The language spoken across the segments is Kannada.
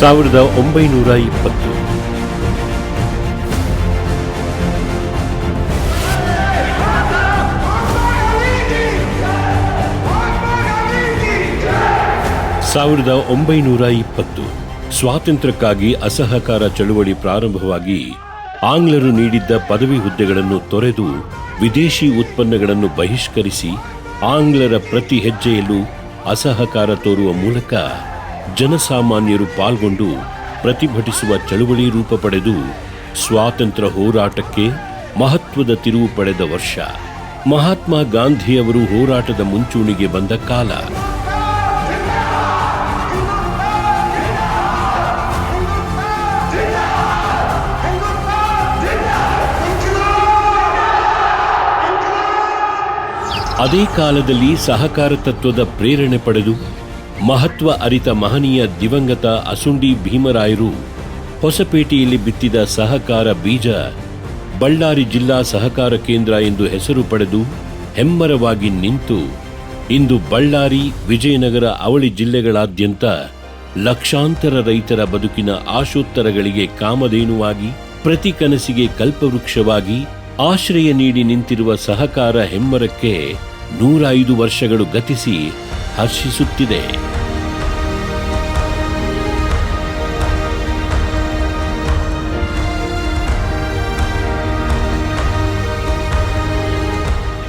ಸಾವಿರದ ಒಂಬೈನೂರ ಇಪ್ಪತ್ತು. ಸಾವಿರದ ಒಂಬೈನೂರ ಇಪ್ಪತ್ತು. ಸ್ವಾತಂತ್ರ್ಯಕ್ಕಾಗಿ ಅಸಹಕಾರ ಚಳುವಳಿ ಪ್ರಾರಂಭವಾಗಿ ಆಂಗ್ಲರು ನೀಡಿದ್ದ ಪದವಿ ಹುದ್ದೆಗಳನ್ನು ತೊರೆದು ವಿದೇಶಿ ಉತ್ಪನ್ನಗಳನ್ನು ಬಹಿಷ್ಕರಿಸಿ ಆಂಗ್ಲರ ಪ್ರತಿ ಹೆಜ್ಜೆಯಲ್ಲೂ ಅಸಹಕಾರ ತೋರುವ ಮೂಲಕ ಜನಸಾಮಾನ್ಯರು ಪಾಲ್ಗೊಂಡು ಪ್ರತಿಭಟಿಸುವ ಚಳುವಳಿ ರೂಪ ಪಡೆದು ಸ್ವಾತಂತ್ರ್ಯ ಹೋರಾಟಕ್ಕೆ ಮಹತ್ವದ ತಿರುವು ಪಡೆದ ವರ್ಷ. ಮಹಾತ್ಮ ಗಾಂಧಿಯವರು ಹೋರಾಟದ ಮುಂಚೂಣಿಗೆ ಬಂದ ಕಾಲ. ಅದೇ ಕಾಲದಲ್ಲಿ ಸಹಕಾರ ತತ್ವದ ಪ್ರೇರಣೆ ಪಡೆದು ಮಹತ್ವ ಅರಿತ ಮಹನೀಯ ದಿವಂಗತ ಅಸುಂಡಿ ಭೀಮರಾಯರು ಹೊಸಪೇಟೆಯಲ್ಲಿ ಬಿತ್ತಿದ ಸಹಕಾರ ಬೀಜ ಬಳ್ಳಾರಿ ಜಿಲ್ಲಾ ಸಹಕಾರ ಕೇಂದ್ರ ಎಂದು ಹೆಸರು ಪಡೆದು ಹೆಮ್ಮರವಾಗಿ ನಿಂತು ಇಂದು ಬಳ್ಳಾರಿ, ವಿಜಯನಗರ, ಅವಳಿ ಜಿಲ್ಲೆಗಳಾದ್ಯಂತ ಲಕ್ಷಾಂತರ ರೈತರ ಬದುಕಿನ ಆಶೋತ್ತರಗಳಿಗೆ ಕಾಮಧೇನುವಾಗಿ, ಪ್ರತಿ ಕನಸಿಗೆ ಕಲ್ಪವೃಕ್ಷವಾಗಿ ಆಶ್ರಯ ನೀಡಿ ನಿಂತಿರುವ ಸಹಕಾರ ಹೆಮ್ಮರಕ್ಕೆ ನೂರ ಐದು ವರ್ಷಗಳು ಗತಿಸಿ ಹರ್ಷಿಸುತ್ತಿದೆ.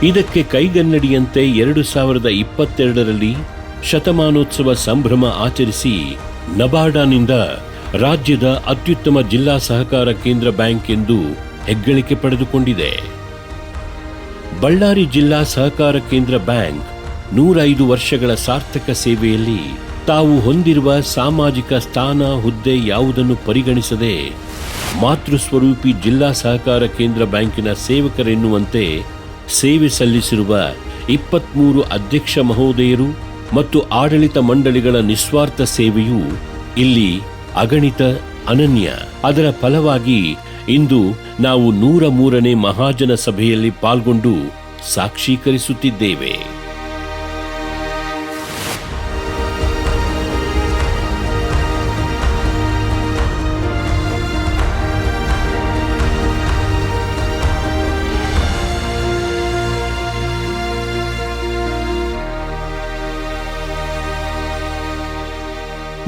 ಇದಕ್ಕೆ ಕೈಗನ್ನಡಿಯಂತೆ ಎರಡು ಸಾವಿರದ ಇಪ್ಪತ್ತೆರಡರಲ್ಲಿ ಶತಮಾನೋತ್ಸವ ಸಂಭ್ರಮ ಆಚರಿಸಿ ನಬಾರ್ಡಾನಿಂದ ರಾಜ್ಯದ ಅತ್ಯುತ್ತಮ ಜಿಲ್ಲಾ ಸಹಕಾರ ಕೇಂದ್ರ ಬ್ಯಾಂಕ್ ಎಂದು ಹೆಗ್ಗಳಿಕೆ ಪಡೆದುಕೊಂಡಿದೆ. ಬಳ್ಳಾರಿ ಜಿಲ್ಲಾ ಸಹಕಾರ ಕೇಂದ್ರ ಬ್ಯಾಂಕ್ ನೂರೈದು ವರ್ಷಗಳ ಸಾರ್ಥಕ ಸೇವೆಯಲ್ಲಿ ತಾವು ಹೊಂದಿರುವ ಸಾಮಾಜಿಕ ಸ್ಥಾನ, ಹುದ್ದೆ ಯಾವುದನ್ನು ಪರಿಗಣಿಸದೆ ಮಾತೃಸ್ವರೂಪಿ ಜಿಲ್ಲಾ ಸಹಕಾರ ಕೇಂದ್ರ ಬ್ಯಾಂಕಿನ ಸೇವಕರೆನ್ನುವಂತೆ ಸೇವೆ ಸಲ್ಲಿಸಿರುವ ಇಪ್ಪತ್ಮೂರು ಅಧ್ಯಕ್ಷ ಮಹೋದಯರು ಮತ್ತು ಆಡಳಿತ ಮಂಡಳಿಗಳ ನಿಸ್ವಾರ್ಥ ಸೇವೆಯು ಇಲ್ಲಿ ಅಗಣಿತ ಅನನ್ಯ. ಅದರ ಫಲವಾಗಿ ಇಂದು ನಾವು ನೂರ ಮೂರನೇ ಮಹಾಜನ ಸಭೆಯಲ್ಲಿ ಪಾಲ್ಗೊಂಡು ಸಾಕ್ಷೀಕರಿಸುತ್ತಿದ್ದೇವೆ.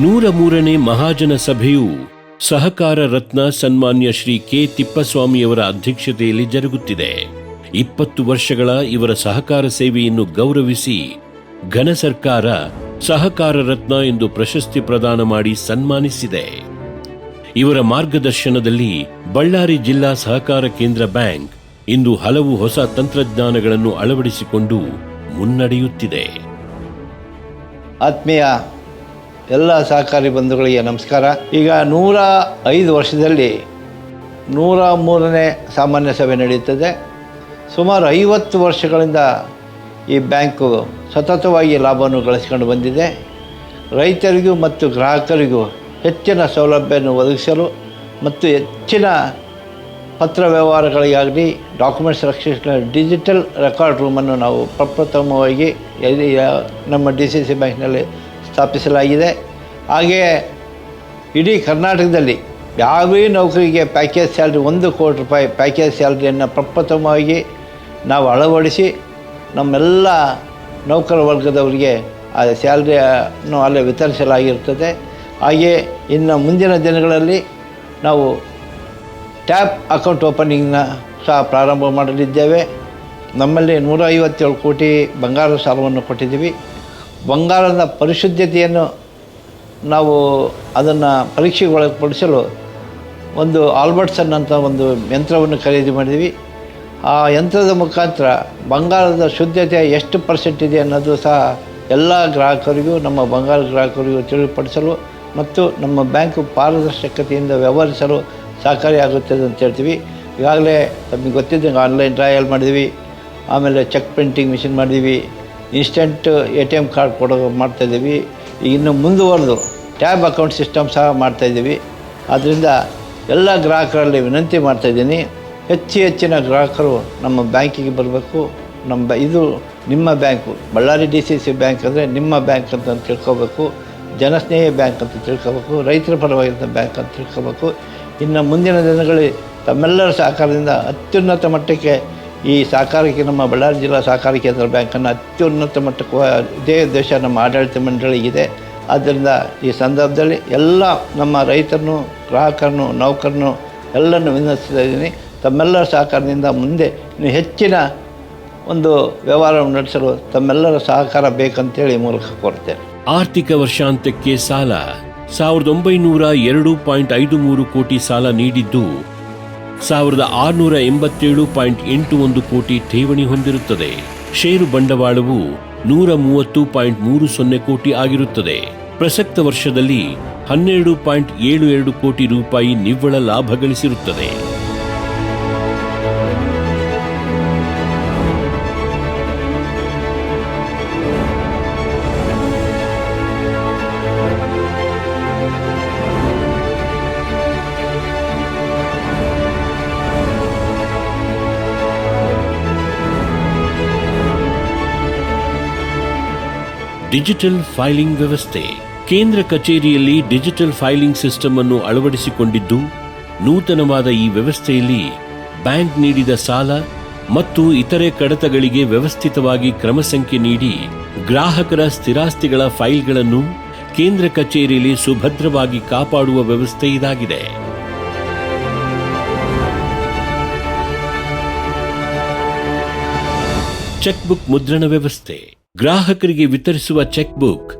ನೂರ ಮೂರನೇ ಮಹಾಜನ ಸಭೆಯು ಸಹಕಾರ ರತ್ನ ಸನ್ಮಾನ್ಯ ಶ್ರೀ ಕೆ ತಿಪ್ಪಸ್ವಾಮಿಯವರ ಅಧ್ಯಕ್ಷತೆಯಲ್ಲಿ ಜರುಗುತ್ತಿದೆ. ಇಪ್ಪತ್ತು ವರ್ಷಗಳ ಇವರ ಸಹಕಾರ ಸೇವೆಯನ್ನು ಗೌರವಿಸಿ ಘನ ಸರ್ಕಾರ ಸಹಕಾರ ರತ್ನ ಎಂದು ಪ್ರಶಸ್ತಿ ಪ್ರದಾನ ಮಾಡಿ ಸನ್ಮಾನಿಸಿದೆ. ಇವರ ಮಾರ್ಗದರ್ಶನದಲ್ಲಿ ಬಳ್ಳಾರಿ ಜಿಲ್ಲಾ ಸಹಕಾರ ಕೇಂದ್ರ ಬ್ಯಾಂಕ್ ಇಂದು ಹಲವು ಹೊಸ ತಂತ್ರಜ್ಞಾನಗಳನ್ನು ಅಳವಡಿಸಿಕೊಂಡು ಮುನ್ನಡೆಯುತ್ತಿದೆ. ಆತ್ಮೀಯ ಎಲ್ಲ ಸಹಕಾರಿ ಬಂಧುಗಳಿಗೆ ನಮಸ್ಕಾರ. ಈಗ ನೂರ ಐದು ವರ್ಷದಲ್ಲಿ ನೂರ ಮೂರನೇ ಸಾಮಾನ್ಯ ಸಭೆ ನಡೆಯುತ್ತದೆ. ಸುಮಾರು ಐವತ್ತು ವರ್ಷಗಳಿಂದ ಈ ಬ್ಯಾಂಕು ಸತತವಾಗಿ ಲಾಭವನ್ನು ಗಳಿಸ್ಕೊಂಡು ಬಂದಿದೆ. ರೈತರಿಗೂ ಮತ್ತು ಗ್ರಾಹಕರಿಗೂ ಹೆಚ್ಚಿನ ಸೌಲಭ್ಯವನ್ನು ಒದಗಿಸಲು ಮತ್ತು ಹೆಚ್ಚಿನ ಪತ್ರ ವ್ಯವಹಾರಗಳಿಗಾಗಲಿ, ಡಾಕ್ಯುಮೆಂಟ್ಸ್ ರಕ್ಷಿಸಲು ಡಿಜಿಟಲ್ ರೆಕಾರ್ಡ್ ರೂಮನ್ನು ನಾವು ಪ್ರಪ್ರಥಮವಾಗಿ ನಮ್ಮ ಡಿ ಸಿ ಸಿ ಬ್ಯಾಂಕ್ನಲ್ಲಿ ಸ್ಥಾಪಿಸಲಾಗಿದೆ. ಹಾಗೆಯೇ ಇಡೀ ಕರ್ನಾಟಕದಲ್ಲಿ ಯಾವೇ ನೌಕರಿಗೆ ಪ್ಯಾಕೇಜ್ ಸ್ಯಾಲ್ರಿ ಒಂದು ಕೋಟಿ ರೂಪಾಯಿ ಪ್ಯಾಕೇಜ್ ಸ್ಯಾಲ್ರಿಯನ್ನು ಪ್ರಪ್ರಥಮವಾಗಿ ನಾವು ಅಳವಡಿಸಿ ನಮ್ಮೆಲ್ಲ ನೌಕರ ವರ್ಗದವರಿಗೆ ಆ ಸ್ಯಾಲ್ರಿಯನ್ನು ಅಲ್ಲೇ ವಿತರಿಸಲಾಗಿರ್ತದೆ ಹಾಗೆಯೇ ಇನ್ನು ಮುಂದಿನ ದಿನಗಳಲ್ಲಿ ನಾವು ಟ್ಯಾಪ್ ಅಕೌಂಟ್ ಓಪನಿಂಗ್ನ ಸಹ ಪ್ರಾರಂಭ ಮಾಡಲಿದ್ದೇವೆ. ನಮ್ಮಲ್ಲಿ ನೂರ ಐವತ್ತೇಳು ಕೋಟಿ ಬಂಗಾರ ಸಾಲವನ್ನು ಕೊಟ್ಟಿದ್ದೀವಿ. ಬಂಗಾರದ ಪರಿಶುದ್ಧತೆಯನ್ನು ನಾವು ಅದನ್ನು ಪರೀಕ್ಷೆಗೆ ಒಳಪಡಿಸಲು ಒಂದು ಆಲ್ಬರ್ಟ್ಸನ್ ಅಂತ ಒಂದು ಯಂತ್ರವನ್ನು ಖರೀದಿ ಮಾಡಿದ್ವಿ. ಆ ಯಂತ್ರದ ಮುಖಾಂತರ ಬಂಗಾರದ ಶುದ್ಧತೆ ಎಷ್ಟು ಪರ್ಸೆಂಟ್ ಇದೆ ಅನ್ನೋದು ಸಹ ಎಲ್ಲ ಗ್ರಾಹಕರಿಗೂ, ನಮ್ಮ ಬಂಗಾರ ಗ್ರಾಹಕರಿಗೂ ತಿಳಿಪಡಿಸಲು ಮತ್ತು ನಮ್ಮ ಬ್ಯಾಂಕು ಪಾರದರ್ಶಕತೆಯಿಂದ ವ್ಯವಹರಿಸಲು ಸಹಕಾರಿಯಾಗುತ್ತದೆ ಅಂತ ಹೇಳ್ತೀವಿ. ಈಗಾಗಲೇ ನಮಗೆ ಗೊತ್ತಿದ್ದಂಗೆ ಆನ್ಲೈನ್ ಟ್ರಯಲ್ ಮಾಡಿದ್ವಿ. ಆಮೇಲೆ ಚೆಕ್ ಪ್ರಿಂಟಿಂಗ್ ಮಿಷಿನ್ ಮಾಡಿದ್ವಿ. Instant A T M card ಕೊಡೋ ಮಾಡ್ತಾಯಿದ್ದೀವಿ ಇನ್ನು ಮುಂದುವರೆದು ಟ್ಯಾಬ್ ಅಕೌಂಟ್ ಸಿಸ್ಟಮ್ ಸಹ ಮಾಡ್ತಾಯಿದ್ದೀವಿ ಅದರಿಂದ ಎಲ್ಲ ಗ್ರಾಹಕರಲ್ಲಿ ವಿನಂತಿ ಮಾಡ್ತಾಯಿದ್ದೀನಿ ಹೆಚ್ಚು ಹೆಚ್ಚಿನ ಗ್ರಾಹಕರು ನಮ್ಮ ಬ್ಯಾಂಕಿಗೆ ಬರಬೇಕು. ನಮ್ಮ ಇದು ನಿಮ್ಮ bank, Ballari D C C bank ಅಂದರೆ ನಿಮ್ಮ ಬ್ಯಾಂಕ್ ಅಂತ ತಿಳ್ಕೊಬೇಕು. ಜನಸ್ನೇಹಿ ಬ್ಯಾಂಕ್ ಅಂತ ತಿಳ್ಕೊಬೇಕು. ರೈತರ ಪರವಾಗಿದ್ದ ಬ್ಯಾಂಕ್ ಅಂತ ತಿಳ್ಕೊಬೇಕು. ಇನ್ನು ಮುಂದಿನ ದಿನಗಳಲ್ಲಿ ತಮ್ಮೆಲ್ಲರ ಸಹಕಾರದಿಂದ ಅತ್ಯುನ್ನತ ಮಟ್ಟಕ್ಕೆ ಈ ಸಹಕಾರಕ್ಕೆ ನಮ್ಮ ಬಳ್ಳಾರಿ ಜಿಲ್ಲಾ ಸಹಕಾರ ಕೇಂದ್ರ ಬ್ಯಾಂಕನ್ನು ಅತ್ಯುನ್ನತ ಮಟ್ಟಕ್ಕೆ ಇದೇ ಉದ್ದೇಶ ನಮ್ಮ ಆಡಳಿತ ಮಂಡಳಿಗಿದೆ ಆದ್ದರಿಂದ ಈ ಸಂದರ್ಭದಲ್ಲಿ ಎಲ್ಲ ನಮ್ಮ ರೈತರನ್ನು, ಗ್ರಾಹಕರನ್ನು ನೌಕರನ್ನು ಎಲ್ಲರನ್ನು ವಿನಂತಿಸ್ತಾ ಇದ್ದೀನಿ. ತಮ್ಮೆಲ್ಲರ ಸಹಕಾರದಿಂದ ಮುಂದೆ ಇನ್ನು ಹೆಚ್ಚಿನ ಒಂದು ವ್ಯವಹಾರವನ್ನು ನಡೆಸಲು ತಮ್ಮೆಲ್ಲರ ಸಹಕಾರ ಬೇಕಂತೇಳಿ ಮೂಲಕ ಕೋರ್ತೇನೆ ಆರ್ಥಿಕ ವರ್ಷಾಂತ್ಯಕ್ಕೆ ಸಾಲ. ಸಾವಿರದ ಒಂಬೈನೂರ ಎರಡು ಪಾಯಿಂಟ್ ಐದು ಮೂರು ಕೋಟಿ ಸಾಲ ನೀಡಿದ್ದು ಸಾವಿರದ ಆರುನೂರ ಎಂಬತ್ತೇಳು ಪಾಯಿಂಟ್ ಎಂಟು ಒಂದು ಕೋಟಿ ಠೇವಣಿ ಹೊಂದಿರುತ್ತದೆ. ಷೇರು ಬಂಡವಾಳವು ನೂರ ಮೂವತ್ತು ಪಾಯಿಂಟ್ ಮೂರು ಸೊನ್ನೆ ಕೋಟಿ ಆಗಿರುತ್ತದೆ. ಪ್ರಸಕ್ತ ವರ್ಷದಲ್ಲಿ ಹನ್ನೆರಡು ಪಾಯಿಂಟ್ ಏಳು ಎರಡು ಕೋಟಿ ರೂಪಾಯಿ ನಿವ್ವಳ ಲಾಭ ಗಳಿಸಿರುತ್ತದೆ. ಡಿಜಿಟಲ್ ಫೈಲಿಂಗ್ ವ್ಯವಸ್ಥೆ. ಕೇಂದ್ರ ಕಚೇರಿಯಲ್ಲಿ ಡಿಜಿಟಲ್ ಫೈಲಿಂಗ್ ಸಿಸ್ಟಮ್ ಅನ್ನು ಅಳವಡಿಸಿಕೊಂಡಿದ್ದು, ನೂತನವಾದ ಈ ವ್ಯವಸ್ಥೆಯಲ್ಲಿ ಬ್ಯಾಂಕ್ ನೀಡಿದ ಸಾಲ ಮತ್ತು ಇತರೆ ಕಡತಗಳಿಗೆ ವ್ಯವಸ್ಥಿತವಾಗಿ ಕ್ರಮ ಸಂಖ್ಯೆ ನೀಡಿ ಗ್ರಾಹಕರ ಸ್ಥಿರಾಸ್ತಿಗಳ ಫೈಲ್ಗಳನ್ನು ಕೇಂದ್ರ ಕಚೇರಿಯಲ್ಲಿ ಸುಭದ್ರವಾಗಿ ಕಾಪಾಡುವ ವ್ಯವಸ್ಥೆ ಇದಾಗಿದೆ. ಚೆಕ್ ಬುಕ್ ಮುದ್ರಣ ವ್ಯವಸ್ಥೆ. ಗ್ರಾಹಕರಿಗೆ ವಿತರಿಸುವ ಚೆಕ್ ಬುಕ್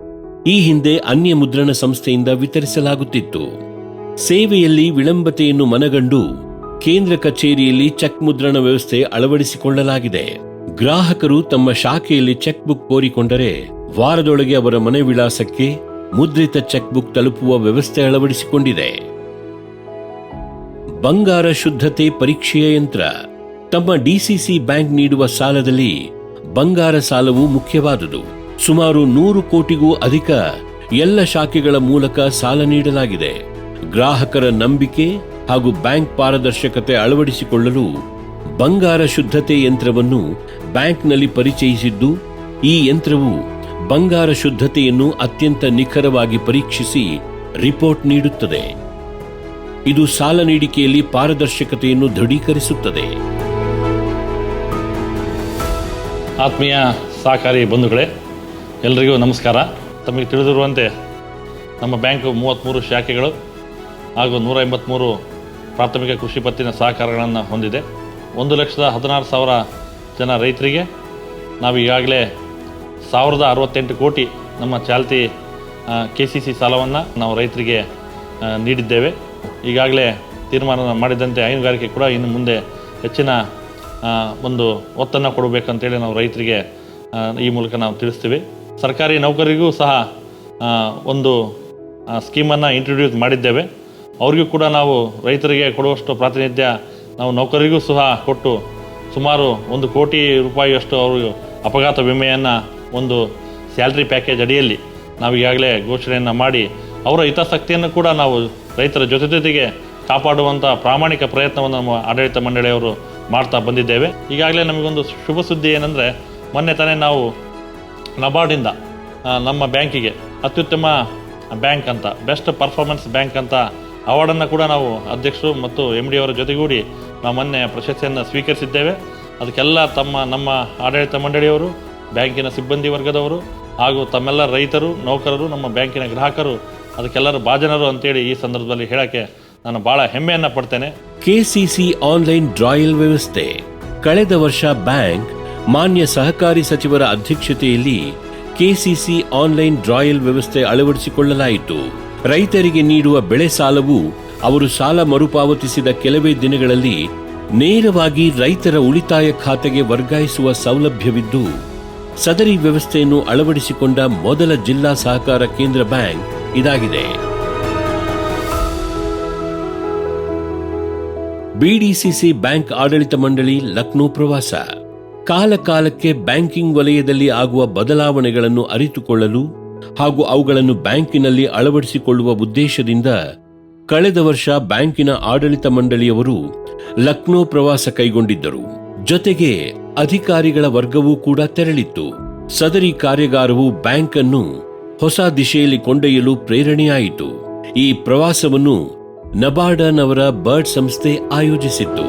ಈ ಹಿಂದೆ ಅನ್ಯ ಮುದ್ರಣ ಸಂಸ್ಥೆಯಿಂದ ವಿತರಿಸಲಾಗುತ್ತಿತ್ತು. ಸೇವೆಯಲ್ಲಿ ವಿಳಂಬತೆಯನ್ನು ಮನಗಂಡು ಕೇಂದ್ರ ಕಚೇರಿಯಲ್ಲಿ ಚೆಕ್ ಮುದ್ರಣ ವ್ಯವಸ್ಥೆ ಅಳವಡಿಸಿಕೊಳ್ಳಲಾಗಿದೆ. ಗ್ರಾಹಕರು ತಮ್ಮ ಶಾಖೆಯಲ್ಲಿ ಚೆಕ್ ಬುಕ್ ಕೋರಿಕೊಂಡರೆ ವಾರದೊಳಗೆ ಅವರ ಮನೆ ವಿಳಾಸಕ್ಕೆ ಮುದ್ರಿತ ಚೆಕ್ ಬುಕ್ ತಲುಪುವ ವ್ಯವಸ್ಥೆ ಅಳವಡಿಸಿಕೊಂಡಿದೆ. ಬಂಗಾರ ಶುದ್ಧತೆ ಪರೀಕ್ಷೆಯ ಯಂತ್ರ ತಮ್ಮ ಡಿಸಿಸಿ ಬ್ಯಾಂಕ್ ನೀಡುವ ಸಾಲದಲ್ಲಿ ಬಂಗಾರ ಸಾಲವು ಮುಖ್ಯವಾದುದು. ಸುಮಾರು ನೂರು ಕೋಟಿಗೂ ಅಧಿಕ ಎಲ್ಲ ಶಾಖೆಗಳ ಮೂಲಕ ಸಾಲ ನೀಡಲಾಗಿದೆ. ಗ್ರಾಹಕರ ನಂಬಿಕೆ ಹಾಗೂ ಬ್ಯಾಂಕ್ ಪಾರದರ್ಶಕತೆ ಅಳವಡಿಸಿಕೊಳ್ಳಲು ಬಂಗಾರ ಶುದ್ಧತೆ ಯಂತ್ರವನ್ನು ಬ್ಯಾಂಕ್ನಲ್ಲಿ ಪರಿಚಯಿಸಿದ್ದು, ಈ ಯಂತ್ರವು ಬಂಗಾರ ಶುದ್ಧತೆಯನ್ನು ಅತ್ಯಂತ ನಿಖರವಾಗಿ ಪರೀಕ್ಷಿಸಿ ರಿಪೋರ್ಟ್ ನೀಡುತ್ತದೆ. ಇದು ಸಾಲ ನೀಡಿಕೆಯಲ್ಲಿ ಪಾರದರ್ಶಕತೆಯನ್ನು ದೃಢೀಕರಿಸುತ್ತದೆ. ಆತ್ಮೀಯ ಸಹಕಾರಿ ಬಂಧುಗಳೇ ಎಲ್ಲರಿಗೂ ನಮಸ್ಕಾರ. ತಮಗೆ ತಿಳಿದಿರುವಂತೆ ನಮ್ಮ ಬ್ಯಾಂಕು ಮೂವತ್ತ್ಮೂರು ಶಾಖೆಗಳು ಹಾಗೂ ನೂರ ಎಂಬತ್ತ್ಮೂರು ಪ್ರಾಥಮಿಕ ಕೃಷಿ ಪತ್ತಿನ ಸಹಕಾರಗಳನ್ನು ಹೊಂದಿದೆ. ಒಂದು ಲಕ್ಷದ ಹದಿನಾರು ಸಾವಿರ ಜನ ರೈತರಿಗೆ ನಾವು ಈಗಾಗಲೇ ಸಾವಿರದ ಅರವತ್ತೆಂಟು ಕೋಟಿ ನಮ್ಮ ಚಾಲ್ತಿ ಕೆ ಸಿ ಸಿ ಸಾಲವನ್ನು ನಾವು ರೈತರಿಗೆ ನೀಡಿದ್ದೇವೆ. ಈಗಾಗಲೇ ತೀರ್ಮಾನ ಮಾಡಿದಂತೆ ಹೈನುಗಾರಿಕೆ ಕೂಡ ಇನ್ನು ಮುಂದೆ ಹೆಚ್ಚಿನ ಒಂದು ಒತ್ತನ್ನು ಕೊಡಬೇಕಂತೇಳಿ ನಾವು ರೈತರಿಗೆ ಈ ಮೂಲಕ ನಾವು ತಿಳಿಸ್ತೀವಿ. ಸರ್ಕಾರಿ ನೌಕರಿಗೂ ಸಹ ಒಂದು ಸ್ಕೀಮನ್ನು ಇಂಟ್ರೊಡ್ಯೂಸ್ ಮಾಡಿದ್ದೇವೆ. ಅವ್ರಿಗೂ ಕೂಡ ನಾವು ರೈತರಿಗೆ ಕೊಡುವಷ್ಟು ಪ್ರಾತಿನಿಧ್ಯ ನಾವು ನೌಕರಿಗೂ ಸಹ ಕೊಟ್ಟು ಸುಮಾರು ಒಂದು ಕೋಟಿ ರೂಪಾಯಿಯಷ್ಟು ಅವರು ಅಪಘಾತ ವಿಮೆಯನ್ನು ಒಂದು ಸ್ಯಾಲ್ರಿ ಪ್ಯಾಕೇಜ್ ಅಡಿಯಲ್ಲಿ ನಾವು ಈಗಾಗಲೇ ಘೋಷಣೆಯನ್ನು ಮಾಡಿ ಅವರ ಹಿತಾಸಕ್ತಿಯನ್ನು ಕೂಡ ನಾವು ರೈತರ ಜೊತೆ ಜೊತೆಗೆ ಕಾಪಾಡುವಂಥ ಪ್ರಾಮಾಣಿಕ ಪ್ರಯತ್ನವನ್ನು ನಮ್ಮ ಆಡಳಿತ ಮಂಡಳಿಯವರು ಮಾಡ್ತಾ ಬಂದಿದ್ದೇವೆ. ಈಗಾಗಲೇ ನಮಗೊಂದು ಶುಭ ಸುದ್ದಿ ಏನಂದರೆ, ಮೊನ್ನೆ ತಾನೇ ನಾವು ನಬಾರ್ಡಿಂದ ನಮ್ಮ ಬ್ಯಾಂಕಿಗೆ, ಅತ್ಯುತ್ತಮ ಬ್ಯಾಂಕ್ ಅಂತ, ಬೆಸ್ಟ್ ಪರ್ಫಾರ್ಮೆನ್ಸ್ ಬ್ಯಾಂಕ್ ಅಂತ ಅವಾರ್ಡನ್ನು ಕೂಡ ನಾವು ಅಧ್ಯಕ್ಷರು ಮತ್ತು ಎಂ ಡಿ ಅವರ ಜೊತೆಗೂಡಿ ನಾವು ಮೊನ್ನೆ ಪ್ರಶಸ್ತಿಯನ್ನು ಸ್ವೀಕರಿಸಿದ್ದೇವೆ. ಅದಕ್ಕೆಲ್ಲ ತಮ್ಮ, ನಮ್ಮ ಆಡಳಿತ ಮಂಡಳಿಯವರು, ಬ್ಯಾಂಕಿನ ಸಿಬ್ಬಂದಿ ವರ್ಗದವರು ಹಾಗೂ ತಮ್ಮೆಲ್ಲ ರೈತರು, ನೌಕರರು, ನಮ್ಮ ಬ್ಯಾಂಕಿನ ಗ್ರಾಹಕರು, ಅದಕ್ಕೆಲ್ಲರೂ ಭಾಜನರು ಅಂತೇಳಿ ಈ ಸಂದರ್ಭದಲ್ಲಿ ಹೇಳೋಕ್ಕೆ ನಾನು ಬಹಳ ಹೆಮ್ಮೆಯನ್ನ ಪಡ್ತೇನೆ. ಕೆಸಿಸಿ ಆನ್ಲೈನ್ ಡ್ರಾಯಲ್ ವ್ಯವಸ್ಥೆ. ಕಳೆದ ವರ್ಷ ಬ್ಯಾಂಕ್ ಮಾನ್ಯ ಸಹಕಾರಿ ಸಚಿವರ ಅಧ್ಯಕ್ಷತೆಯಲ್ಲಿ ಕೆಸಿಸಿ ಆನ್ಲೈನ್ ಡ್ರಾಯಲ್ ವ್ಯವಸ್ಥೆ ಅಳವಡಿಸಿಕೊಳ್ಳಲಾಯಿತು. ರೈತರಿಗೆ ನೀಡುವ ಬೆಳೆ ಸಾಲವು ಅವರು ಸಾಲ ಮರುಪಾವತಿಸಿದ ಕೆಲವೇ ದಿನಗಳಲ್ಲಿ ನೇರವಾಗಿ ರೈತರ ಉಳಿತಾಯ ಖಾತೆಗೆ ವರ್ಗಾಯಿಸುವ ಸೌಲಭ್ಯವಿದ್ದು, ಸದರಿ ವ್ಯವಸ್ಥೆಯನ್ನು ಅಳವಡಿಸಿಕೊಂಡ ಮೊದಲ ಜಿಲ್ಲಾ ಸಹಕಾರ ಕೇಂದ್ರ ಬ್ಯಾಂಕ್ ಇದಾಗಿದೆ. ಬಿಡಿಸಿಸಿ ಬ್ಯಾಂಕ್ ಆಡಳಿತ ಮಂಡಳಿ ಲಕ್ನೋ ಪ್ರವಾಸ. ಕಾಲಕಾಲಕ್ಕೆ ಬ್ಯಾಂಕಿಂಗ್ ವಲಯದಲ್ಲಿ ಆಗುವ ಬದಲಾವಣೆಗಳನ್ನು ಅರಿತುಕೊಳ್ಳಲು ಹಾಗೂ ಅವುಗಳನ್ನು ಬ್ಯಾಂಕಿನಲ್ಲಿ ಅಳವಡಿಸಿಕೊಳ್ಳುವ ಉದ್ದೇಶದಿಂದ ಕಳೆದ ವರ್ಷ ಬ್ಯಾಂಕಿನ ಆಡಳಿತ ಮಂಡಳಿಯವರು ಲಕ್ನೋ ಪ್ರವಾಸ ಕೈಗೊಂಡಿದ್ದರು. ಜೊತೆಗೆ ಅಧಿಕಾರಿಗಳ ವರ್ಗವೂ ಕೂಡ ತೆರಳಿತ್ತು. ಸದರಿ ಕಾರ್ಯಾಗಾರವು ಬ್ಯಾಂಕ್ ಅನ್ನು ಹೊಸ ದಿಶೆಯಲ್ಲಿ ಕೊಂಡೊಯ್ಯಲು ಪ್ರೇರಣೆಯಾಯಿತು. ಈ ಪ್ರವಾಸವನ್ನು ನಬಾರ್ಡನವರ ಬರ್ಡ್ ಸಂಸ್ಥೆ ಆಯೋಜಿಸಿತ್ತು.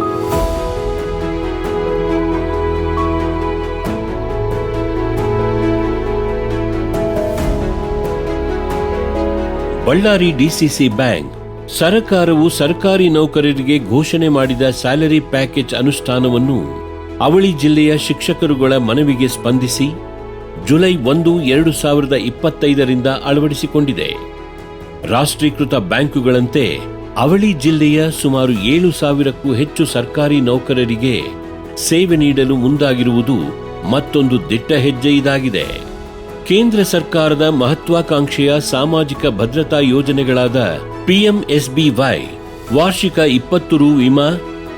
ಬಳ್ಳಾರಿ ಡಿಸಿಸಿ ಬ್ಯಾಂಕ್ ಸರಕಾರವು ಸರ್ಕಾರಿ ನೌಕರರಿಗೆ ಘೋಷಣೆ ಮಾಡಿದ ಸ್ಯಾಲರಿ ಪ್ಯಾಕೇಜ್ ಅನುಷ್ಠಾನವನ್ನು ಅವಳಿ ಜಿಲ್ಲೆಯ ಶಿಕ್ಷಕರುಗಳ ಮನವಿಗೆ ಸ್ಪಂದಿಸಿ ಜುಲೈ ಒಂದು, ಎರಡು ಸಾವಿರದ ಇಪ್ಪತ್ತೈದರಿಂದ ಅಳವಡಿಸಿಕೊಂಡಿದೆ. ರಾಷ್ಟ್ರೀಕೃತ ಬ್ಯಾಂಕುಗಳಂತೆ ಅವಳಿ ಜಿಲ್ಲೆಯ ಸುಮಾರು ಏಳು ಸಾವಿರಕ್ಕೂ ಹೆಚ್ಚು ಸರ್ಕಾರಿ ನೌಕರರಿಗೆ ಸೇವೆ ನೀಡಲು ಮುಂದಾಗಿರುವುದು ಮತ್ತೊಂದು ದಿಟ್ಟ ಹೆಜ್ಜೆ ಇದಾಗಿದೆ. ಕೇಂದ್ರ ಸರ್ಕಾರದ ಮಹತ್ವಾಕಾಂಕ್ಷೆಯ ಸಾಮಾಜಿಕ ಭದ್ರತಾ ಯೋಜನೆಗಳಾದ ಪಿಎಂಎಸ್ಬಿವೈ, ವಾರ್ಷಿಕ ಇಪ್ಪತ್ತು ರು ವಿಮಾ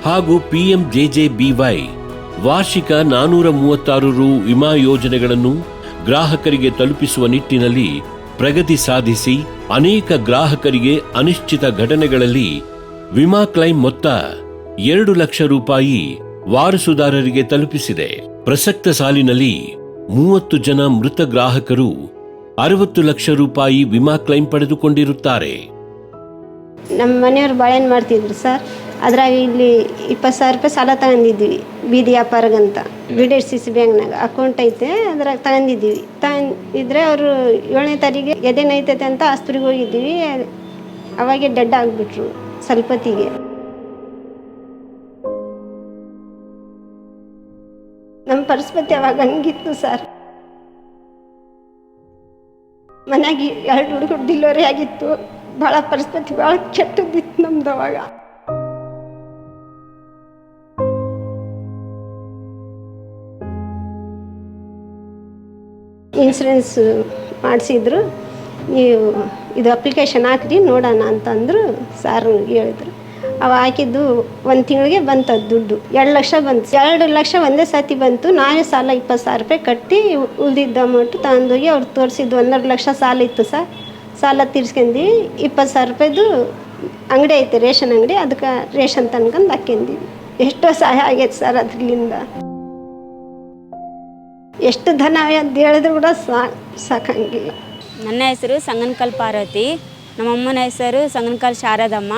ಹಾಗೂ ಪಿಎಂಜೆಜೆಬಿವೈ ವಾರ್ಷಿಕ ನಾನೂರ ಮೂವತ್ತಾರು ರು ವಿಮಾ ಯೋಜನೆಗಳನ್ನು ಗ್ರಾಹಕರಿಗೆ ತಲುಪಿಸುವ ನಿಟ್ಟಿನಲ್ಲಿ ಪ್ರಗತಿ ಸಾಧಿಸಿ ಅನೇಕ ಗ್ರಾಹಕರಿಗೆ ಅನಿಶ್ಚಿತ ಘಟನೆಗಳಲ್ಲಿ ವಿಮಾ ಕ್ಲೈಮ್ ಮೊತ್ತ ಎರಡು ಲಕ್ಷ ರೂಪಾಯಿ ವಾರಸುದಾರರಿಗೆ ತಲುಪಿಸಿದೆ. ಪ್ರಸಕ್ತ ಸಾಲಿನಲ್ಲಿ ಮೂವತ್ತು ಜನ ಮೃತ ಗ್ರಾಹಕರು ಅರವತ್ತು ಲಕ್ಷ ರೂಪಾಯಿ ವಿಮಾ ಕ್ಲೈಮ್ ಪಡೆದುಕೊಂಡಿರುತ್ತಾರೆ. ನಮ್ಮ ಮನೆಯವ್ರು ಬಾಳೆಹಣ್ಣು ಮಾಡ್ತಿದ್ರು ಸರ್? ಅದ್ರಾಗ ಇಲ್ಲಿ ಇಪ್ಪತ್ತು ಸಾವಿರ ರೂಪಾಯಿ ಸಾಲ ತಗೊಂಡಿದ್ವಿ ಬೀದಿ ವ್ಯಾಪಾರಗಂತ. ಬಿ ಡಿ ಸಿ ಸಿ ಬ್ಯಾಂಕ್ನಾಗ ಅಕೌಂಟ್ ಐತೆ ಅದ್ರಾಗ ತಗೊಂಡಿದ್ದೀವಿ. ತಗೊಂಡಿದ್ರೆ ಅವರು ಏಳನೇ ತಾರೀಕಿಗೆ ಎದೆನೈತೈತೆ ಅಂತ ಆಸ್ಪತ್ರೆಗೆ ಹೋಗಿದ್ದೀವಿ. ಅವಾಗೆ ಡೆಡ್ ಆಗಿಬಿಟ್ರು ಸ್ವಲ್ಪತ್ತಿಗೆ ನಮ್ಮ ಪರಿಸ್ಥಿತಿ ಅವಾಗ ಹಂಗಿತ್ತು ಸರ್. ಮನೆಯಾಗಿ ಎರಡು ಹುಡುಗರು ಡಿಲಿವರಿ ಆಗಿತ್ತು. ಭಾಳ ಪರಿಸ್ಥಿತಿ ಭಾಳ ಕೆಟ್ಟದಿತ್ತು ನಮ್ದು ಅವಾಗ ಇನ್ಸೂರೆನ್ಸ್ ಮಾಡಿಸಿದ್ರು. ನೀವು ಇದು ಅಪ್ಲಿಕೇಶನ್ ಹಾಕ್ರಿ, ನೋಡೋಣ ಅಂತಂದ್ರು ಸಾರು ಹೇಳಿದ್ರು. ಅವ ಹಾಕಿದ್ದು ಒಂದು ತಿಂಗಳಿಗೆ ಬಂತು ದುಡ್ಡು. ಎರಡು ಲಕ್ಷ ಬಂತು. ಎರಡು ಲಕ್ಷ ಒಂದೇ ಸತಿ ಬಂತು. ನಾವೇ ಸಾಲ ಇಪ್ಪತ್ತು ಸಾವಿರ ರೂಪಾಯಿ ಕಟ್ಟಿ ಉಳಿದಿದ್ದ ಅಮೌಂಟು ತಗೊಂಡೋಗಿ ಅವ್ರು ತೋರಿಸಿದ್ದು ಒಂದೆರಡು ಲಕ್ಷ ಸಾಲ ಇತ್ತು ಸರ್. ಸಾಲ ತೀರ್ಸ್ಕಂಡು ಇಪ್ಪತ್ತು ಸಾವಿರ ರೂಪಾಯ್ದು ಅಂಗಡಿ ಐತೆ, ರೇಷನ್ ಅಂಗಡಿ. ಅದಕ್ಕೆ ರೇಷನ್ ತಂದ್ಕೊಂಡು ಹಾಕ್ಯಂದಿವಿ ಎಷ್ಟೋ ಸಹಾಯ ಆಗೈತೆ ಸರ್ ಅದರಿಂದ ಎಷ್ಟು ಧನ ಅಂತ ಹೇಳಿದ್ರು ಕೂಡ ಸಾ, ಸಾಕಂಗಿಲ್ಲ. ನನ್ನ ಹೆಸರು ಸಂಗನಕಲ್ ಪಾರ್ವತಿ. ನಮ್ಮಮ್ಮನ ಹೆಸರು ಸಂಗನಕಲ್ ಶಾರದಮ್ಮ.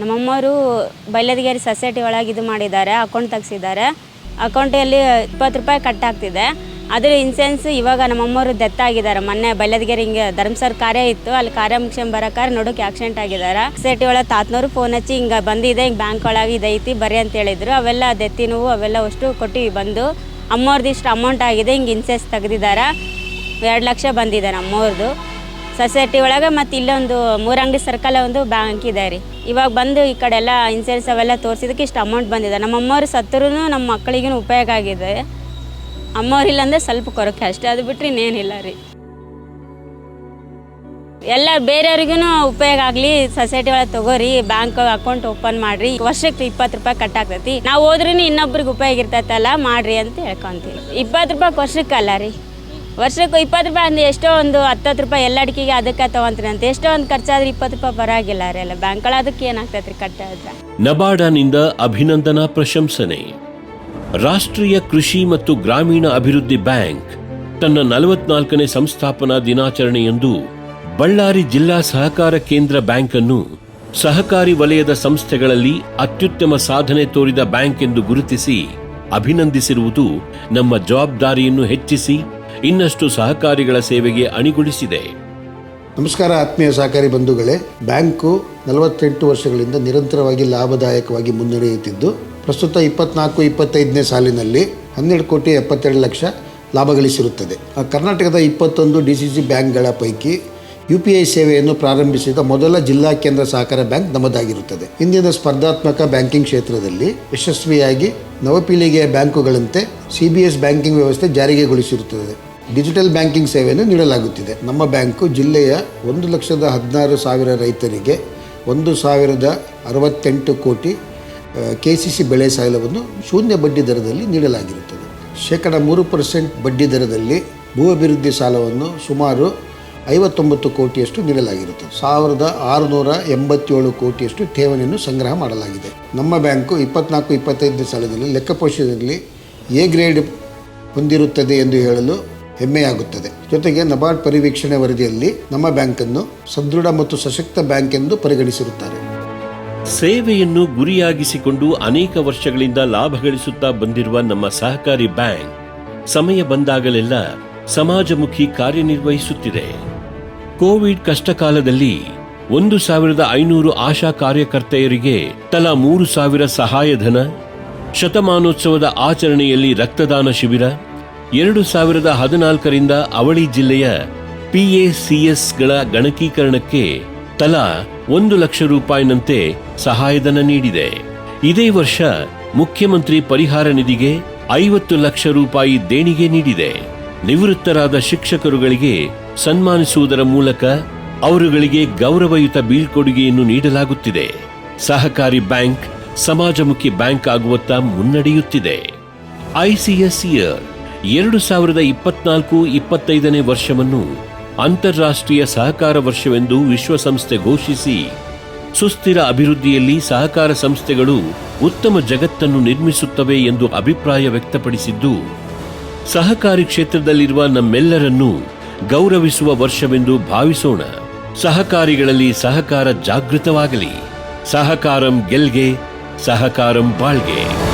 ನಮ್ಮಮ್ಮವರು ಬೈಲದಗೇರಿ ಸೊಸೈಟಿ ಒಳಗೆ ಇದು ಮಾಡಿದ್ದಾರೆ, ಅಕೌಂಟ್ ತೆಗ್ಸಿದ್ದಾರೆ. ಅಕೌಂಟಲ್ಲಿ ಇಪ್ಪತ್ತು ರೂಪಾಯಿ ಕಟ್ಟಾಗ್ತಿದೆ ಅದ್ರ ಇನ್ಸೆನ್ಸ್ ಇವಾಗ ನಮ್ಮಮ್ಮವರು ಡೆತ್ ಆಗಿದ್ದಾರೆ. ಮೊನ್ನೆ ಬೈಲದಗೇರಿ ಹಿಂಗೆ ಧರ್ಮಸರ್ ಕಾರ್ಯ ಇತ್ತು. ಅಲ್ಲಿ ಕಾರ್ಯ ಮುಗಿಸ್ಕೊಂಡು ಬರೋಕಾರ ನೋಡೋಕೆ ಆಕ್ಸಿಡೆಂಟ್ ಆಗಿದ್ದಾರೆ ಸೊಸೈಟಿ ಒಳಗೆ ತಾತ್ನವರು ಫೋನ್ ಹಚ್ಚಿ ಹಿಂಗೆ ಬಂದಿದೆ, ಹಿಂಗೆ ಬ್ಯಾಂಕ್ ಒಳಗೆ ಇದೈತಿ ಬರ್ರಿ ಅಂತ ಹೇಳಿದ್ರು. ಅವೆಲ್ಲ ದೆತ್ತಿ ನೋವು, ಅವೆಲ್ಲ ಅಷ್ಟು ಕೊಟ್ಟು ಬಂದು. ಅಮ್ಮವ್ರದ್ದು ಇಷ್ಟು ಅಮೌಂಟ್ ಆಗಿದೆ, ಹಿಂಗೆ ಇನ್ಸೆನ್ಸ್ ತೆಗ್ದಿದ್ದಾರೆ ಎರಡು ಲಕ್ಷ ಬಂದಿದೆ ನಮ್ಮವ್ರದ್ದು ಸೊಸೈಟಿ ಒಳಗೆ ಮತ್ತು ಇಲ್ಲೊಂದು ಮೂರಂಗಡಿ ಸರ್ಕಲ್ ಒಂದು ಬ್ಯಾಂಕ್ ಇದೆ ರೀ. ಇವಾಗ ಬಂದು ಈ ಕಡೆ ಎಲ್ಲ ಇನ್ಸೂರೆನ್ಸ್ ಅವೆಲ್ಲ ತೋರಿಸಿದಕ್ಕೆ ಇಷ್ಟು ಅಮೌಂಟ್ ಬಂದಿದೆ. ನಮ್ಮ ಅಮ್ಮವ್ರು ಸತ್ತರೂ ನಮ್ಮ ಮಕ್ಕಳಿಗೂ ಉಪಯೋಗ ಆಗಿದೆ. ಅಮ್ಮವ್ರಿಲ್ಲ ಅಂದರೆ ಸ್ವಲ್ಪ ಕೊರಕೆ ಅಷ್ಟೇ. ಅದು ಬಿಟ್ಟರೆ ಇನ್ನೇನಿಲ್ಲ ರೀ. ಎಲ್ಲ ಬೇರೆಯವ್ರಿಗೂ ಉಪಯೋಗ ಆಗಲಿ ಸೊಸೈಟಿ ಒಳಗೆ ತಗೋರಿ ಬ್ಯಾಂಕ್ ಅಕೌಂಟ್ ಓಪನ್ ಮಾಡ್ರಿ. ವರ್ಷಕ್ಕೆ ಇಪ್ಪತ್ತು ರೂಪಾಯಿ ಕಟ್ ಆಗ್ತೈತಿ ನಾವು ಹೋದ್ರೂ ಇನ್ನೊಬ್ರಿಗೆ ಉಪಯೋಗ ಇರ್ತೈತಲ್ಲ, ಮಾಡ್ರಿ ಅಂತ ಹೇಳ್ಕೊಂತೀವಿ. ಇಪ್ಪತ್ತು ರೂಪಾಯಿ ವರ್ಷಕ್ಕಲ್ಲ ರೀ. ವರ್ಷಕ್ಕೆ ಇಪ್ಪತ್ತು ರೂಪಾಯಿ ಅಂದ್ರೆ ಎಷ್ಟೋ ಒಂದು ಹತ್ತತ್ತು ರೂಪಾಯಿ ಎಲ್ಲ ಅಡಿಕೆಗೆ ಅದಕ್ಕೆ ತೊಗೊಂತೀನಿ ಅಂತ. ಎಷ್ಟೋ ಒಂದು ಖರ್ಚಾದ್ರೆ ಇಪ್ಪತ್ತು ರೂಪಾಯಿ ಬರಾಗಿಲ್ಲ ರೀ ಎಲ್ಲ ಬ್ಯಾಂಕ್ಗಳು ಅದಕ್ಕೆ ಏನಾಗ್ತೈತ್ರಿ ಕಟ್ಟ ನಬಾರ್ಡನಿಂದ ಅಭಿನಂದನಾ ಪ್ರಶಂಸನೆ. ರಾಷ್ಟ್ರೀಯ ಕೃಷಿ ಮತ್ತು ಗ್ರಾಮೀಣ ಅಭಿವೃದ್ಧಿ ಬ್ಯಾಂಕ್ ತನ್ನ ನಲವತ್ನಾಲ್ಕನೇ ಸಂಸ್ಥಾಪನಾ ದಿನಾಚರಣೆಯಂದು ಬಳ್ಳಾರಿ ಜಿಲ್ಲಾ ಸಹಕಾರ ಕೇಂದ್ರ ಬ್ಯಾಂಕ್ ಅನ್ನು ಸಹಕಾರಿ ವಲಯದ ಸಂಸ್ಥೆಗಳಲ್ಲಿ ಅತ್ಯುತ್ತಮ ಸಾಧನೆ ತೋರಿದ ಬ್ಯಾಂಕ್ ಎಂದು ಗುರುತಿಸಿ ಅಭಿನಂದಿಸಿರುವುದು ನಮ್ಮ ಜವಾಬ್ದಾರಿಯನ್ನು ಹೆಚ್ಚಿಸಿ ಇನ್ನಷ್ಟು ಸಹಕಾರಿಗಳ ಸೇವೆಗೆ ಅಣಿಗೊಳಿಸಿದೆ. ನಮಸ್ಕಾರ ಆತ್ಮೀಯ ಸಹಕಾರಿ ಬಂಧುಗಳೇ. ಬ್ಯಾಂಕು ನಲವತ್ತೆಂಟು ವರ್ಷಗಳಿಂದ ನಿರಂತರವಾಗಿ ಲಾಭದಾಯಕವಾಗಿ ಮುನ್ನಡೆಯುತ್ತಿದ್ದು ಪ್ರಸ್ತುತ ಇಪ್ಪತ್ನಾಲ್ಕು, ಇಪ್ಪತ್ತೈದನೇ ಸಾಲಿನಲ್ಲಿ ಹನ್ನೆರಡು ಕೋಟಿ ಎಪ್ಪತ್ತೆರಡು ಲಕ್ಷ ಲಾಭ ಗಳಿಸಿರುತ್ತದೆ. ಕರ್ನಾಟಕದ ಇಪ್ಪತ್ತೊಂದು ಡಿ ಸಿ ಸಿ ಬ್ಯಾಂಕ್ಗಳ ಪೈಕಿ ಯು ಪಿ ಐ ಸೇವೆಯನ್ನು ಪ್ರಾರಂಭಿಸಿದ ಮೊದಲ ಜಿಲ್ಲಾ ಕೇಂದ್ರ ಸಹಕಾರ ಬ್ಯಾಂಕ್ ನಮ್ಮದಾಗಿರುತ್ತದೆ. ಇಂದಿನ ಸ್ಪರ್ಧಾತ್ಮಕ ಬ್ಯಾಂಕಿಂಗ್ ಕ್ಷೇತ್ರದಲ್ಲಿ ಯಶಸ್ವಿಯಾಗಿ ನವಪೀಳಿಗೆಯ ಬ್ಯಾಂಕುಗಳಂತೆ ಸಿ ಬಿ ಎಸ್ ಬ್ಯಾಂಕಿಂಗ್ ವ್ಯವಸ್ಥೆ ಜಾರಿಗೆಗೊಳಿಸಿರುತ್ತದೆ ಡಿಜಿಟಲ್ ಬ್ಯಾಂಕಿಂಗ್ ಸೇವೆಯನ್ನು ನೀಡಲಾಗುತ್ತಿದೆ. ನಮ್ಮ ಬ್ಯಾಂಕು ಜಿಲ್ಲೆಯ ಒಂದು ಲಕ್ಷದ ಹದಿನಾರು ಸಾವಿರ ರೈತರಿಗೆ ಒಂದು ಸಾವಿರದ ಅರವತ್ತೆಂಟು ಕೋಟಿ ಕೆ ಸಿ ಸಿ ಬೆಳೆ ಸಾಲವನ್ನು ಶೂನ್ಯ ಬಡ್ಡಿ ದರದಲ್ಲಿ ನೀಡಲಾಗಿರುತ್ತದೆ. ಶೇಕಡ ಮೂರು ಪರ್ಸೆಂಟ್ ಬಡ್ಡಿ ದರದಲ್ಲಿ ಭೂ ಅಭಿವೃದ್ಧಿ ಸಾಲವನ್ನು ಸುಮಾರು ಐವತ್ತೊಂಬತ್ತು ಕೋಟಿಯಷ್ಟು ನೀಡಲಾಗಿರುತ್ತದೆ. ಸಾವಿರದ ಆರುನೂರ ಎಂಬತ್ತೇಳು ಕೋಟಿಯಷ್ಟು ಠೇವಣಿಯನ್ನು ಸಂಗ್ರಹ ಮಾಡಲಾಗಿದೆ. ನಮ್ಮ ಬ್ಯಾಂಕು ಇಪ್ಪತ್ನಾಲ್ಕು ಇಪ್ಪತ್ತೈದನೇ ಸಾಲದಲ್ಲಿ ಲೆಕ್ಕಪೋಷದಲ್ಲಿ ಎ ಗ್ರೇಡ್ ಹೊಂದಿರುತ್ತದೆ ಎಂದು ಹೇಳಲು ಹೆಮ್ಮೆಯಾಗುತ್ತದೆ. ಜೊತೆಗೆ ನಬಾರ್ಡ್ ಪರಿವೀಕ್ಷಣೆ ವರದಿಯಲ್ಲಿ ನಮ್ಮ ಬ್ಯಾಂಕನ್ನು ಸದೃಢ ಮತ್ತು ಸಶಕ್ತ ಬ್ಯಾಂಕ್ ಎಂದು ಪರಿಗಣಿಸಿರುತ್ತಾರೆ. ಸೇವೆಯನ್ನು ಗುರಿಯಾಗಿಸಿಕೊಂಡು ಅನೇಕ ವರ್ಷಗಳಿಂದ ಲಾಭ ಗಳಿಸುತ್ತಾ ಬಂದಿರುವ ನಮ್ಮ ಸಹಕಾರಿ ಬ್ಯಾಂಕ್, ಸಮಯ ಬಂದಾಗಲೆಲ್ಲ ಸಮಾಜಮುಖಿ ಕಾರ್ಯನಿರ್ವಹಿಸುತ್ತಿದೆ. ಕೋವಿಡ್ ಕಷ್ಟಕಾಲದಲ್ಲಿ ಒಂದು ಸಾವಿರದ ಐನೂರು ಆಶಾ ಕಾರ್ಯಕರ್ತೆಯರಿಗೆ ತಲಾ ಮೂರು ಸಾವಿರ ಸಹಾಯಧನ, ಶತಮಾನೋತ್ಸವದ ಆಚರಣೆಯಲ್ಲಿ ರಕ್ತದಾನ ಶಿಬಿರ, ಎರಡು ಸಾವಿರದ ಹದಿನಾಲ್ಕರಿಂದ ಅವಳಿ ಜಿಲ್ಲೆಯ ಪಿಎಸಿಎಸ್ಗಳ ಗಣಕೀಕರಣಕ್ಕೆ ತಲಾ ಒಂದು ಲಕ್ಷ ರೂಪಾಯಿನಂತೆ ಸಹಾಯಧನ ನೀಡಿದೆ. ಇದೇ ವರ್ಷ ಮುಖ್ಯಮಂತ್ರಿ ಪರಿಹಾರ ನಿಧಿಗೆ ಐವತ್ತು ಲಕ್ಷ ರೂಪಾಯಿ ದೇಣಿಗೆ ನೀಡಿದೆ. ನಿವೃತ್ತರಾದ ಶಿಕ್ಷಕರುಗಳಿಗೆ ಸನ್ಮಾನಿಸುವುದರ ಮೂಲಕ ಅವರುಗಳಿಗೆ ಗೌರವಯುತ ಬೀಳ್ಕೊಡುಗೆಯನ್ನು ನೀಡಲಾಗುತ್ತಿದೆ. ಸಹಕಾರಿ ಬ್ಯಾಂಕ್, ಸಮಾಜಮುಖಿ ಬ್ಯಾಂಕ್ ಆಗುವತ್ತ ಮುನ್ನಡೆಯುತ್ತಿದೆ. ಐಸಿಎಸ್ ಎರಡು ಸಾವಿರದ ಇಪ್ಪತ್ನಾಲ್ಕು ಇಪ್ಪತ್ತೈದನೇ ವರ್ಷವನ್ನು ಅಂತಾರಾಷ್ಟ್ರೀಯ ಸಹಕಾರ ವರ್ಷವೆಂದು ವಿಶ್ವಸಂಸ್ಥೆ ಘೋಷಿಸಿ, ಸುಸ್ಥಿರ ಅಭಿವೃದ್ಧಿಯಲ್ಲಿ ಸಹಕಾರ ಸಂಸ್ಥೆಗಳು ಉತ್ತಮ ಜಗತ್ತನ್ನು ನಿರ್ಮಿಸುತ್ತವೆ ಎಂದು ಅಭಿಪ್ರಾಯ ವ್ಯಕ್ತಪಡಿಸಿದ್ದು, ಸಹಕಾರಿ ಕ್ಷೇತ್ರದಲ್ಲಿರುವ ನಮ್ಮೆಲ್ಲರನ್ನೂ ಗೌರವಿಸುವ ವರ್ಷವೆಂದು ಭಾವಿಸೋಣ. ಸಹಕಾರಿಗಳಲ್ಲಿ ಸಹಕಾರ ಜಾಗೃತವಾಗಲಿ. ಸಹಕಾರಂ ಗೆಲ್ಗೆ, ಸಹಕಾರಂ ಬಾಳ್ಗೆ.